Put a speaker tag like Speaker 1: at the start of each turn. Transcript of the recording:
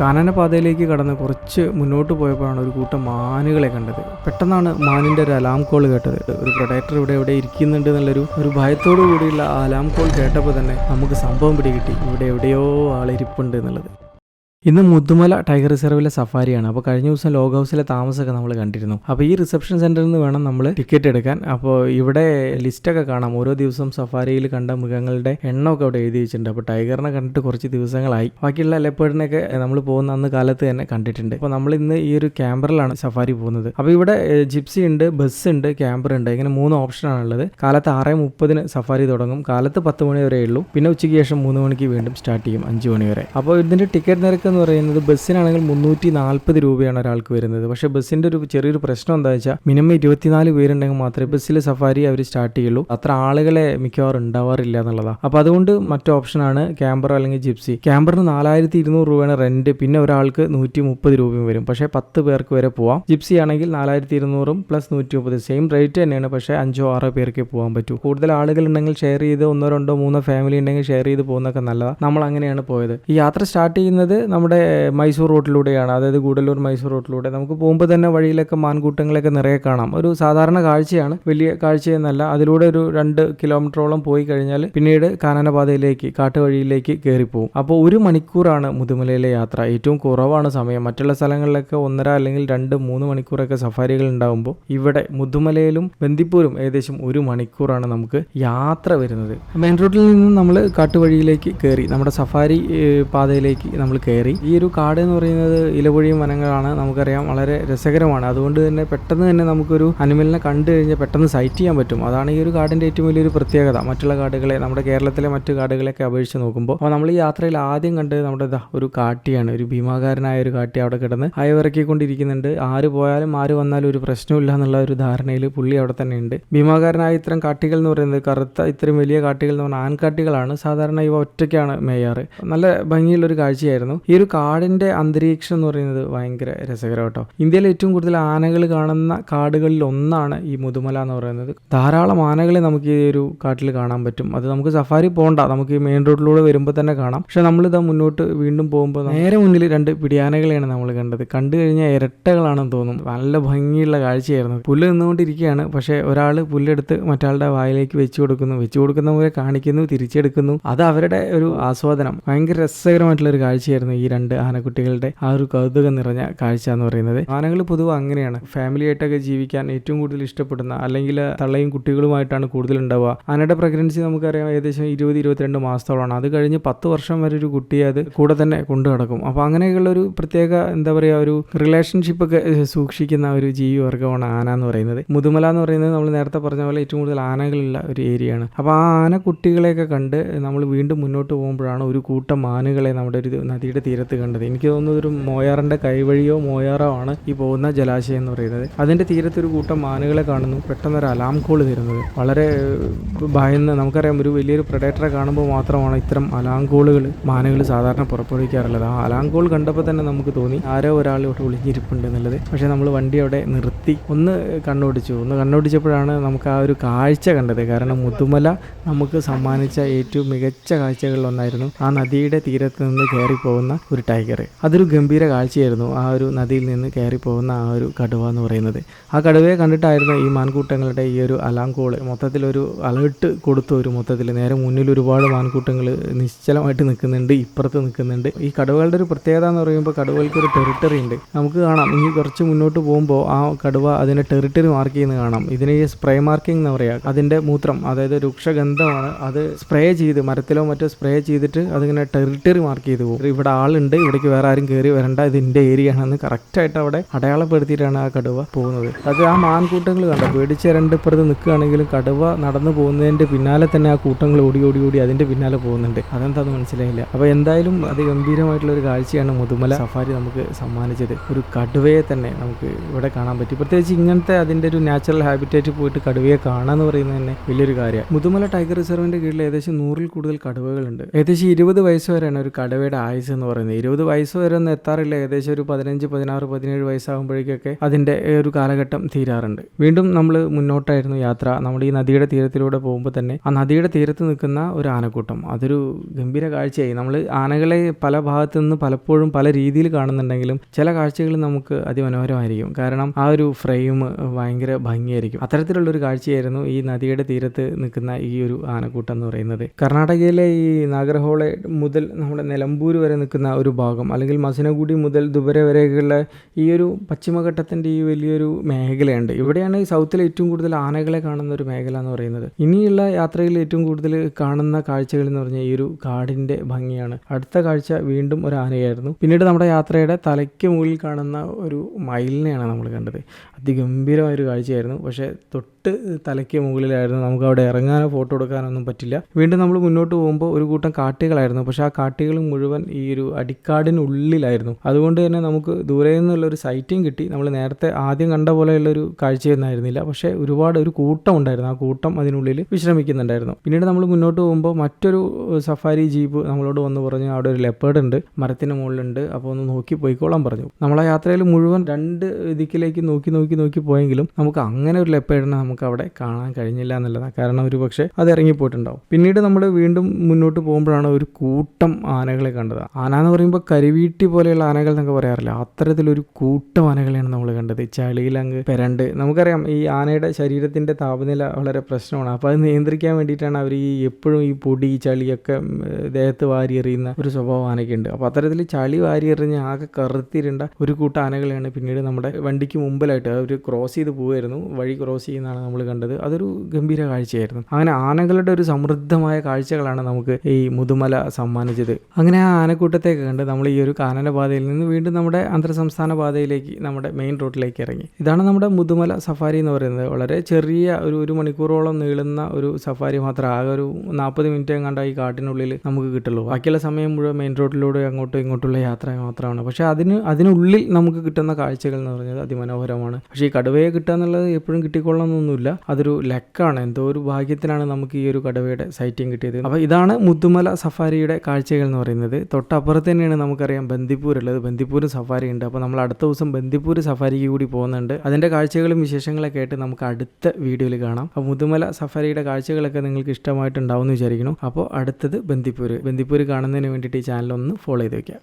Speaker 1: കാനന പാതയിലേക്ക് കടന്ന് കുറച്ച് മുന്നോട്ട് പോയപ്പോഴാണ് ഒരു കൂട്ടം മാനുകളെ കണ്ടത്. പെട്ടെന്നാണ് മാനിന്റെ ഒരു അലാം കോൾ കേട്ടത്. ഒരു പ്രൊഡക്ടർ ഇവിടെ എവിടെ ഇരിക്കുന്നുണ്ട് എന്നുള്ളൊരു ഒരു ഭയത്തോടു കൂടിയുള്ള ആ അലാം കോൾ കേട്ടപ്പോൾ തന്നെ നമുക്ക് സംഭവം പിടികിട്ടി. ഇവിടെ എവിടെയോ ആളിരിപ്പുണ്ട് എന്നുള്ളത്. ഇന്ന് മുത്തുമല ടൈഗർ റിസർവിലെ സഫാരിയാണ്. അപ്പോൾ കഴിഞ്ഞ ദിവസം ലോഗ് ഹൗസിലെ താമസമൊക്കെ നമ്മൾ കണ്ടിരുന്നു. അപ്പോൾ ഈ റിസപ്ഷൻ സെന്ററിൽ നിന്ന് വേണം നമ്മൾ ടിക്കറ്റ് എടുക്കാൻ. അപ്പോൾ ഇവിടെ ലിസ്റ്റൊക്കെ കാണാം. ഓരോ ദിവസം സഫാരിയിൽ കണ്ട മൃഗങ്ങളുടെ എണ്ണമൊക്കെ അവിടെ എഴുതി വെച്ചിട്ടുണ്ട്. അപ്പോൾ ടൈഗറിനെ കണ്ടിട്ട് കുറച്ച് ദിവസങ്ങളായി. ബാക്കിയുള്ള ലെപ്പേഡിനൊക്കെ നമ്മൾ പോകുന്ന അന്ന് കാലത്ത് തന്നെ കണ്ടിട്ടുണ്ട്. അപ്പോൾ നമ്മൾ ഇന്ന് ഈ ഒരു ക്യാമ്പറിലാണ് സഫാരി പോകുന്നത്. അപ്പോൾ ഇവിടെ ജിപ്സി ഉണ്ട് ബസ് ഉണ്ട് ക്യാമ്പർ ഉണ്ട്. ഇങ്ങനെ മൂന്ന് ഓപ്ഷനാണ് ഉള്ളത്. കാലത്ത് ആറ് മുപ്പതിന് സഫാരി തുടങ്ങും. കാലത്ത് പത്ത് മണി വരെ ഉള്ളൂ. പിന്നെ ഉച്ചയ്ക്ക് ശേഷം മൂന്ന് മണിക്ക് വീണ്ടും സ്റ്റാർട്ട് ചെയ്യും. അഞ്ച് മണി വരെ. അപ്പോൾ ഇതിന്റെ ടിക്കറ്റ് നിരക്ക് എന്ന് പറയുന്നത് ബസ്സിനാണെങ്കിൽ മുന്നൂറ്റി നാൽപ്പത് രൂപയാണ് ഒരാൾക്ക് വരുന്നത്. പക്ഷേ ബസ്സിന്റെ ഒരു ചെറിയൊരു പ്രശ്നം എന്താ വെച്ചാൽ മിനിമം ഇരുപത്തിനാല് പേരുണ്ടെങ്കിൽ മാത്രമേ ബസ്സിലെ സഫാരി അവർ സ്റ്റാർട്ട് ചെയ്യുള്ളൂ. അത്ര ആളുകളെ മിക്കവാറും ഉണ്ടാവാറില്ല എന്നുള്ളതാണ്. അപ്പോൾ അതുകൊണ്ട് മറ്റു ഓപ്ഷനാണ് ക്യാമ്പർ അല്ലെങ്കിൽ ജിപ്സി. ക്യാമ്പറിന് നാലായിരത്തി ഇരുന്നൂറ് രൂപയാണ് റെന്റ് പിന്നെ ഒരാൾക്ക് നൂറ്റി മുപ്പത് രൂപയും വരും. പക്ഷേ പത്ത് പേർക്ക് വരെ പോവാം. ജിപ്സി ആണെങ്കിൽ നാലായിരത്തി ഇരുന്നൂറും പ്ലസ് നൂറ്റി മുപ്പത് സെയിം റേറ്റ് തന്നെയാണ്. പക്ഷേ അഞ്ചോ ആറോ പേർക്ക് പോകാൻ പറ്റൂ. കൂടുതൽ ആളുകൾ ഉണ്ടെങ്കിൽ ഷെയർ ചെയ്ത് ഒന്നോ രണ്ടോ മൂന്നോ ഫാമിലി ഉണ്ടെങ്കിൽ ഷെയർ ചെയ്ത് പോകുന്നതൊക്കെ നല്ലതാണ്. നമ്മൾ അങ്ങനെയാണ് പോയത്. ഈ യാത്ര സ്റ്റാർട്ട് ചെയ്യുന്നത് നമ്മുടെ മൈസൂർ റോട്ടിലൂടെയാണ് അതായത് ഗൂഡല്ലൂർ മൈസൂർ റോട്ടിലൂടെ. നമുക്ക് പോകുമ്പോൾ തന്നെ വഴിയിലൊക്കെ മാൻകൂട്ടങ്ങളൊക്കെ നിറയെ കാണാം. ഒരു സാധാരണ കാഴ്ചയാണ് വലിയ കാഴ്ചയെന്നല്ല അതിലൂടെ ഒരു രണ്ട് കിലോമീറ്ററോളം പോയി കഴിഞ്ഞാൽ പിന്നീട് കാനനപാതയിലേക്ക് കാട്ടുവഴിയിലേക്ക് കയറിപ്പോവും. അപ്പോൾ ഒരു മണിക്കൂറാണ് മുതുമലയിലെ യാത്ര. ഏറ്റവും കുറവാണ് സമയം. മറ്റുള്ള സ്ഥലങ്ങളിലൊക്കെ ഒന്നര അല്ലെങ്കിൽ രണ്ട് മൂന്ന് മണിക്കൂറൊക്കെ സഫാരികൾ ഉണ്ടാകുമ്പോൾ ഇവിടെ മുതുമലയിലും ബന്ദിപ്പൂരും ഏകദേശം ഒരു മണിക്കൂറാണ് നമുക്ക് യാത്ര വരുന്നത്. മെയിൻ റോഡിൽ നിന്ന് നമ്മൾ കാട്ടുവഴിയിലേക്ക് കയറി നമ്മുടെ സഫാരി പാതയിലേക്ക് നമ്മൾ കയറി ഈ ഒരു കാട് എന്ന് പറയുന്നത് ഇലപൊഴിയും വനങ്ങളാണ് നമുക്കറിയാം. വളരെ രസകരമാണ്. അതുകൊണ്ട് തന്നെ പെട്ടെന്ന് തന്നെ നമുക്കൊരു അനിമലിനെ കണ്ടു കഴിഞ്ഞാൽ പെട്ടെന്ന് സൈറ്റ് ചെയ്യാൻ പറ്റും. അതാണ് ഈ ഒരു കാടിന്റെ ഏറ്റവും വലിയൊരു പ്രത്യേകത. മറ്റുള്ള കാടുകളെ നമ്മുടെ കേരളത്തിലെ മറ്റു കാടുകളെയൊക്കെ അപേക്ഷിച്ച് നോക്കുമ്പോൾ അപ്പോൾ നമ്മൾ ഈ യാത്രയിൽ ആദ്യം കണ്ടത് നമ്മുടെ ഒരു കാട്ടിയാണ്. ഒരു ഭീമാകാരനായ ഒരു കാട്ടി അവിടെ കിടന്ന് അയവിറക്കിക്കൊണ്ടിരിക്കുന്നുണ്ട്. ആര് പോയാലും ആര് വന്നാലും ഒരു പ്രശ്നമില്ല എന്നുള്ള ഒരു ധാരണയിൽ പുള്ളി അവിടെ തന്നെ ഉണ്ട്. ഭീമാകാരനായ ഇത്തരം കാട്ടികൾ എന്ന് പറയുന്നത് കറുത്ത ഇത്രയും വലിയ കാട്ടികൾ എന്ന് പറഞ്ഞാൽ ആൺകാട്ടികളാണ്. സാധാരണ ഇവ ഒറ്റയ്ക്കാണ് മേയാറ്. നല്ല ഭംഗിയുള്ള ഒരു കാഴ്ചയായിരുന്നു. ഈ ഒരു കാടിന്റെ അന്തരീക്ഷം എന്ന് പറയുന്നത് ഭയങ്കര രസകരം കേട്ടോ. ഇന്ത്യയിൽ ഏറ്റവും കൂടുതൽ ആനകൾ കാണുന്ന കാടുകളിൽ ഒന്നാണ് ഈ മുതുമല എന്ന് പറയുന്നത്. ധാരാളം ആനകളെ നമുക്ക് ഈ ഒരു കാട്ടിൽ കാണാൻ പറ്റും. അത് നമുക്ക് സഫാരി പോകണ്ട നമുക്ക് ഈ മെയിൻ റോഡിലൂടെ വരുമ്പോൾ തന്നെ കാണാം. പക്ഷെ നമ്മളിതാ മുന്നോട്ട് വീണ്ടും പോകുമ്പോൾ നേരെ മുന്നിൽ രണ്ട് പിടിയാനകളെയാണ് നമ്മൾ കണ്ടത്. കണ്ടു കഴിഞ്ഞാൽ ഇരട്ടകളാണെന്ന് തോന്നും. നല്ല ഭംഗിയുള്ള കാഴ്ചയായിരുന്നു. പുല്ല് നിന്നുകൊണ്ടിരിക്കുകയാണ്. പക്ഷേ ഒരാൾ പുല്ലെടുത്ത് മറ്റാളുടെ വായിലേക്ക് വെച്ചു കൊടുക്കുന്നു. വെച്ചു കൊടുക്കുന്നവരെ കാണിക്കുന്നു തിരിച്ചെടുക്കുന്നു. അത് അവരുടെ ഒരു ആസ്വാദനം. ഭയങ്കര രസകരമായിട്ടുള്ള ഒരു കാഴ്ചയായിരുന്നു ഈ രണ്ട് ആനക്കുട്ടികളുടെ ആ ഒരു കൗതുകം നിറഞ്ഞ കാഴ്ച എന്ന് പറയുന്നത്. ആനകൾ പൊതുവെ അങ്ങനെയാണ്. ഫാമിലി ആയിട്ടൊക്കെ ജീവിക്കാൻ ഏറ്റവും കൂടുതൽ ഇഷ്ടപ്പെടുന്ന അല്ലെങ്കിൽ തള്ളയും കുട്ടികളുമായിട്ടാണ് കൂടുതൽ ഉണ്ടാവുക ആനയുടെ പ്രഗ്നൻസി നമുക്കറിയാം ഏകദേശം ഇരുപത് ഇരുപത്തിരണ്ട് മാസത്തോളമാണ്. അത് കഴിഞ്ഞ് പത്ത് വർഷം വരെ ഒരു കുട്ടിയെ അത് കൂടെ തന്നെ കൊണ്ടു കിടക്കും അപ്പോൾ അങ്ങനെയുള്ള ഒരു പ്രത്യേക എന്താ പറയുക ഒരു റിലേഷൻഷിപ്പ് ഒക്കെ സൂക്ഷിക്കുന്ന ഒരു ജീവി വർഗമാണ് ആന എന്ന് പറയുന്നത്. മുതുമല എന്ന് പറയുന്നത് നമ്മൾ നേരത്തെ പറഞ്ഞ പോലെ ഏറ്റവും കൂടുതൽ ആനകളുള്ള ഒരു ഏരിയയാണ്. അപ്പോൾ ആ ആന കുട്ടികളെയൊക്കെ കണ്ട് നമ്മൾ വീണ്ടും മുന്നോട്ട് പോകുമ്പോഴാണ് ഒരു കൂട്ടം ആനകളെ നമ്മുടെ ഒരു നദിയുടെ തീരത്ത് കണ്ടത്. എനിക്ക് തോന്നുന്നത് ഒരു മോയാറിന്റെ കൈവഴിയോ മോയാറോ ആണ് ഈ പോകുന്ന ജലാശയം എന്ന് പറയുന്നത്. അതിന്റെ തീരത്ത് ഒരു കൂട്ടം മാനുകളെ കാണുന്നു. പെട്ടെന്ന് ഒരു അലാം കോൾ തരുന്നത് വളരെ ഭയന്ന് നമുക്കറിയാം ഒരു വലിയൊരു പ്രഡേറ്ററെ കാണുമ്പോൾ മാത്രമാണ് ഇത്തരം അലാം കോളുകൾ മാനുകൾ സാധാരണ പുറപ്പെടുവിക്കാറുള്ളത്. ആ അലാം കോൾ കണ്ടപ്പോൾ തന്നെ നമുക്ക് തോന്നി ആരോ ഒരാൾ ഇവിടെ ഒളിഞ്ഞിരിപ്പുണ്ട് എന്നുള്ളത്. പക്ഷേ നമ്മൾ വണ്ടി അവിടെ നിർത്തി ഒന്ന് കണ്ണോടിച്ചു. ഒന്ന് കണ്ണോടിച്ചപ്പോഴാണ് നമുക്ക് ആ ഒരു കാഴ്ച കണ്ടത്. കാരണം മുതുമല നമുക്ക് സമ്മാനിച്ച ഏറ്റവും മികച്ച കാഴ്ചകളിൽ ഒന്നായിരുന്നു ആ നദിയുടെ തീരത്ത് നിന്ന് കയറി പോകുന്ന ഒരു ടൈഗർ അതൊരു ഗംഭീര കാഴ്ചയായിരുന്നു ആ ഒരു നദിയിൽ നിന്ന് കയറി പോകുന്ന ആ ഒരു കടുവ എന്ന് പറയുന്നത്. ആ കടുവയെ കണ്ടിട്ടായിരുന്നു ഈ മാൻകൂട്ടങ്ങളുടെ ഈ ഒരു അലാം കോൾ മൊത്തത്തിലൊരു അലേർട്ട് കൊടുത്തു ഒരു മൊത്തത്തിൽ. നേരെ മുന്നിൽ ഒരുപാട് മാൻകൂട്ടങ്ങൾ നിശ്ചലമായിട്ട് നിൽക്കുന്നുണ്ട് ഇപ്പുറത്ത് നിൽക്കുന്നുണ്ട്. ഈ കടുവകളുടെ ഒരു പ്രത്യേകത എന്ന് പറയുമ്പോൾ കടുവകൾക്ക് ഒരു ടെറിട്ടറി ഉണ്ട്. നമുക്ക് കാണാം ഇനി കുറച്ച് മുന്നോട്ട് പോകുമ്പോൾ ആ കടുവ അതിന്റെ ടെറിട്ടറി മാർക്ക് ചെയ്യുന്നത് കാണാം. ഇതിനെ ഈ സ്പ്രേ മാർക്കിംഗ് എന്ന് പറയുക അതിന്റെ മൂത്രം അതായത് രൂക്ഷഗന്ധമാണ് അത് സ്പ്രേ ചെയ്ത് മരത്തിലോ മറ്റോ സ്പ്രേ ചെയ്തിട്ട് അതിങ്ങനെ ടെറിട്ടറി മാർക്ക് ചെയ്തു പോകും. ഇവിടെ ആളുണ്ട് ഇവിടേക്ക് വേറെ ആരും കയറി വരണ്ട. ഇത് എന്റെ ഏരിയ ആണെന്ന് കറക്റ്റായിട്ട് അവിടെ അടയാളപ്പെടുത്തിയിട്ടാണ് ആ കടുവ പോകുന്നത്. അത് ആ മാൻകൂട്ടങ്ങൾ കണ്ടോ? പേടിച്ച രണ്ട് ഇപ്പുറത്ത് നിൽക്കുകയാണെങ്കിലും കടുവ നടന്നു പോകുന്നതിന്റെ പിന്നാലെ തന്നെ ആ കൂട്ടങ്ങൾ ഓടി ഓടി ഓടി അതിന്റെ പിന്നാലെ പോകുന്നുണ്ട്. അതെന്താന്ന് മനസ്സിലായില്ല. അപ്പോൾ എന്തായാലും അത് ഗംഭീരമായിട്ടുള്ള ഒരു കാഴ്ചയാണ് മുതുമല സഫാരി നമുക്ക് സമ്മാനിച്ചത്. ഒരു കടുവയെ തന്നെ നമുക്ക് ഇവിടെ കാണാൻ പറ്റി. പ്രത്യേകിച്ച് ഇങ്ങനത്തെ അതിന്റെ ഒരു നാച്ചുറൽ ഹാബിറ്റേറ്റ് പോയിട്ട് കടുവയെ കാണാന്ന് പറയുന്നത് തന്നെ വലിയൊരു കാര്യമാണ്. മുതുമല ടൈഗർ റിസർവിന്റെ കീഴിൽ ഏകദേശം നൂറിൽ കൂടുതൽ കടുവകളുണ്ട്. ഏകദേശം ഇരുപത് വയസ്സ് വരെയാണ് ഒരു കടുവയുടെ ആയുസ് എന്ന് പറയുന്നത്. പറയുന്നത്. ഇരുപത് വയസ്സ് വരെ ഒന്നും എത്താറില്ല. ഏകദേശം ഒരു പതിനഞ്ച് പതിനാറ് പതിനേഴ് വയസ്സാകുമ്പോഴേക്കൊക്കെ അതിന്റെ ഒരു കാലഘട്ടം തീരാറുണ്ട്. വീണ്ടും നമ്മൾ മുന്നോട്ടായിരുന്നു യാത്ര. നമ്മൾ ഈ നദിയുടെ തീരത്തിലൂടെ പോകുമ്പോൾ തന്നെ ആ നദിയുടെ തീരത്ത് നിൽക്കുന്ന ഒരു ആനക്കൂട്ടം. അതൊരു ഗംഭീര കാഴ്ചയായി. നമ്മൾ ആനകളെ പല ഭാഗത്തു നിന്ന് പലപ്പോഴും പല രീതിയിൽ കാണുന്നുണ്ടെങ്കിലും ചില കാഴ്ചകൾ നമുക്ക് അതിമനോഹരമായിരിക്കും. കാരണം ആ ഒരു ഫ്രെയിം ഭയങ്കര ഭംഗിയായിരിക്കും. അത്തരത്തിലുള്ളൊരു കാഴ്ചയായിരുന്നു ഈ നദിയുടെ തീരത്ത് നിൽക്കുന്ന ഈ ഒരു ആനക്കൂട്ടം എന്ന് പറയുന്നത്. കർണാടകയിലെ ഈ നാഗർഹോളെ മുതൽ നമ്മുടെ നിലമ്പൂർ വരെ നിൽക്കുന്ന ഒരു ഭാഗം. അല്ലെങ്കിൽ മസിനഗുഡി മുതൽ ദുബര വരെയുള്ള ഈ ഒരു പശ്ചിമഘട്ടത്തിന്റെ ഈ വലിയൊരു മേഖലയുണ്ട്. ഇവിടെയാണ് ഈ സൗത്തിലെ ഏറ്റവും കൂടുതൽ ആനകളെ കാണുന്ന ഒരു മേഖല എന്ന് പറയുന്നത്. ഇനിയുള്ള യാത്രയിൽ ഏറ്റവും കൂടുതൽ കാണുന്ന കാഴ്ചകൾ എന്ന് പറഞ്ഞാൽ ഈ ഒരു കാടിന്റെ ഭംഗിയാണ്. അടുത്ത കാഴ്ച വീണ്ടും ഒരു ആനയായിരുന്നു. പിന്നീട് നമ്മുടെ യാത്രയുടെ തലയ്ക്ക് മുകളിൽ കാണുന്ന ഒരു മയിലിനെയാണ് നമ്മൾ കണ്ടത്. അതിഗംഭീരമായൊരു കാഴ്ചയായിരുന്നു. പക്ഷേ തൊട്ട് തലയ്ക്ക് മുകളിലായിരുന്നു. നമുക്ക് അവിടെ ഇറങ്ങാനോ ഫോട്ടോ എടുക്കാനോ ഒന്നും പറ്റില്ല. വീണ്ടും നമ്മൾ മുന്നോട്ട് പോകുമ്പോൾ ഒരു കൂട്ടം കാട്ടികളായിരുന്നു. പക്ഷേ ആ കാട്ടികൾ മുഴുവൻ ഈ ഒരു അടിക്കാടിനുള്ളിലായിരുന്നു. അതുകൊണ്ട് തന്നെ നമുക്ക് ദൂരെ നിന്നുള്ള ഒരു സൈറ്റും കിട്ടി. നമ്മൾ നേരത്തെ ആദ്യം കണ്ട പോലെയുള്ള ഒരു കാഴ്ചയൊന്നും ആയിരുന്നില്ല പക്ഷേ ഒരുപാട് ഒരു കൂട്ടം ഉണ്ടായിരുന്നു ആ കൂട്ടം അതിനുള്ളിൽ വിശ്രമിക്കുന്നുണ്ടായിരുന്നു. പിന്നീട് നമ്മൾ മുന്നോട്ട് പോകുമ്പോൾ മറ്റൊരു സഫാരി ജീപ്പ് നമ്മളോട് വന്ന് പറഞ്ഞു അവിടെ ഒരു ലെപ്പേഡ് ഉണ്ട്. മരത്തിന് മുകളിലുണ്ട്. അപ്പോൾ ഒന്ന് നോക്കി പോയിക്കോളാൻ പറഞ്ഞു. നമ്മളെ യാത്രയിൽ മുഴുവൻ രണ്ട് ദിക്കിലേക്ക് നോക്കി നോക്കി നോക്കി പോയെങ്കിലും നമുക്ക് അങ്ങനെ ഒരു ലെപ്പേഡിനെ നമുക്ക് അവിടെ കാണാൻ കഴിഞ്ഞില്ല എന്നുള്ളതാണ്. കാരണം ഒരു പക്ഷേ അത് ഇറങ്ങിപ്പോയിട്ടുണ്ടാവും. പിന്നീട് നമ്മൾ വീണ്ടും മുന്നോട്ട് പോകുമ്പോഴാണ് ഒരു കൂട്ടം ആനകളെ കണ്ടത്. ആന എന്ന് പറയുമ്പോൾ കരുവീട്ടി പോലെയുള്ള ആനകൾ എന്നൊക്കെ പറയാറില്ല? അത്തരത്തിലൊരു കൂട്ടം ആനകളെയാണ് നമ്മൾ കണ്ടത്. ചളിയിൽ അങ്ങ് പെരണ്ട്. നമുക്കറിയാം ഈ ആനയുടെ ശരീരത്തിന്റെ താപനില വളരെ പ്രശ്നമാണ്. അപ്പോൾ അത് നിയന്ത്രിക്കാൻ വേണ്ടിയിട്ടാണ് അവർ ഈ എപ്പോഴും ഈ പൊടി ചളിയൊക്കെ ദേഹത്ത് വാരി എറിയുന്ന ഒരു സ്വഭാവം ആനയ്ക്കുണ്ട്. അപ്പോൾ അത്തരത്തിൽ ചളി വാരി എറിഞ്ഞ് ആകെ കറുത്തിരേണ്ട ഒരു കൂട്ടം ആനകളെയാണ് പിന്നീട് നമ്മുടെ വണ്ടിക്ക് മുമ്പിലായിട്ട് അവർ ക്രോസ് ചെയ്ത് പോവുമായിരുന്നു. വഴി ക്രോസ് ചെയ്യുന്നതാണ് നമ്മൾ കണ്ടത്. അതൊരു ഗംഭീര കാഴ്ചയായിരുന്നു. അങ്ങനെ ആനകളുടെ ഒരു സമൃദ്ധമായ കാഴ്ചകളാണ് നമുക്ക് ഈ മുതുമല സമ്മാനിച്ചത്. അങ്ങനെ ആ ആനക്കൂട്ടത്തെയൊക്കെ കണ്ട് നമ്മൾ ഈ ഒരു കാനന പാതയിൽ നിന്ന് വീണ്ടും നമ്മുടെ അന്തർ സംസ്ഥാന പാതയിലേക്ക് നമ്മുടെ മെയിൻ റോഡിലേക്ക് ഇറങ്ങി. ഇതാണ് നമ്മുടെ മുതുമല സഫാരി എന്ന് പറയുന്നത്. വളരെ ചെറിയ ഒരു ഒരു മണിക്കൂറോളം നീളുന്ന ഒരു സഫാരി മാത്രം. ആകെ ഒരു നാൽപ്പത് മിനിറ്റ് എങ്ങാണ്ട് ഈ കാട്ടിനുള്ളിൽ നമുക്ക് കിട്ടുള്ളൂ. ബാക്കിയുള്ള സമയം മുഴുവൻ മെയിൻ റോഡിലൂടെ അങ്ങോട്ടും ഇങ്ങോട്ടുള്ള യാത്ര മാത്രമാണ്. പക്ഷേ അതിന് അതിനുള്ളിൽ നമുക്ക് കിട്ടുന്ന കാഴ്ചകൾ എന്ന് പറഞ്ഞത് അതിമനോഹരമാണ്. പക്ഷേ ഈ കടുവയെ കിട്ടുക എന്നുള്ളത് എപ്പോഴും കിട്ടിക്കൊള്ളണമെന്നൊന്നുമില്ല. അതൊരു ലക്കാണ്. എന്തോ ഒരു ഭാഗ്യത്തിനാണ് നമുക്ക് ഈ ഒരു കടുവയുടെ സൈറ്റിംഗ് കിട്ടിയത്. അപ്പോൾ ഇതാണ് മുത്തുമല സഫാരിയുടെ കാഴ്ചകൾ എന്ന് പറയുന്നത്. തൊട്ടപ്പുറത്ത് തന്നെയാണ് നമുക്കറിയാം ബന്ദിപ്പൂർ ഉള്ളത് ബന്ദിപ്പൂർ സഫാരി ഉണ്ട്. അപ്പോൾ നമ്മൾ അടുത്ത ദിവസം ബന്ദിപ്പൂർ സഫാരിക്ക് കൂടി പോകുന്നുണ്ട്. അതിന്റെ കാഴ്ചകളും വിശേഷങ്ങളൊക്കെ ആയിട്ട് നമുക്ക് അടുത്ത വീഡിയോയിൽ കാണാം. അപ്പോൾ മുതുമല സഫാരിയുടെ കാഴ്ചകളൊക്കെ നിങ്ങൾക്ക് ഇഷ്ടമായിട്ടുണ്ടാവും എന്ന് വിചാരിക്കുന്നു. അപ്പോൾ അടുത്തത് ബന്ദിപ്പൂർ ബന്ദിപ്പൂർ കാണുന്നതിന് വേണ്ടിയിട്ട് ഈ ചാനൽ ഒന്ന് ഫോളോ ചെയ്ത് വെക്കുക.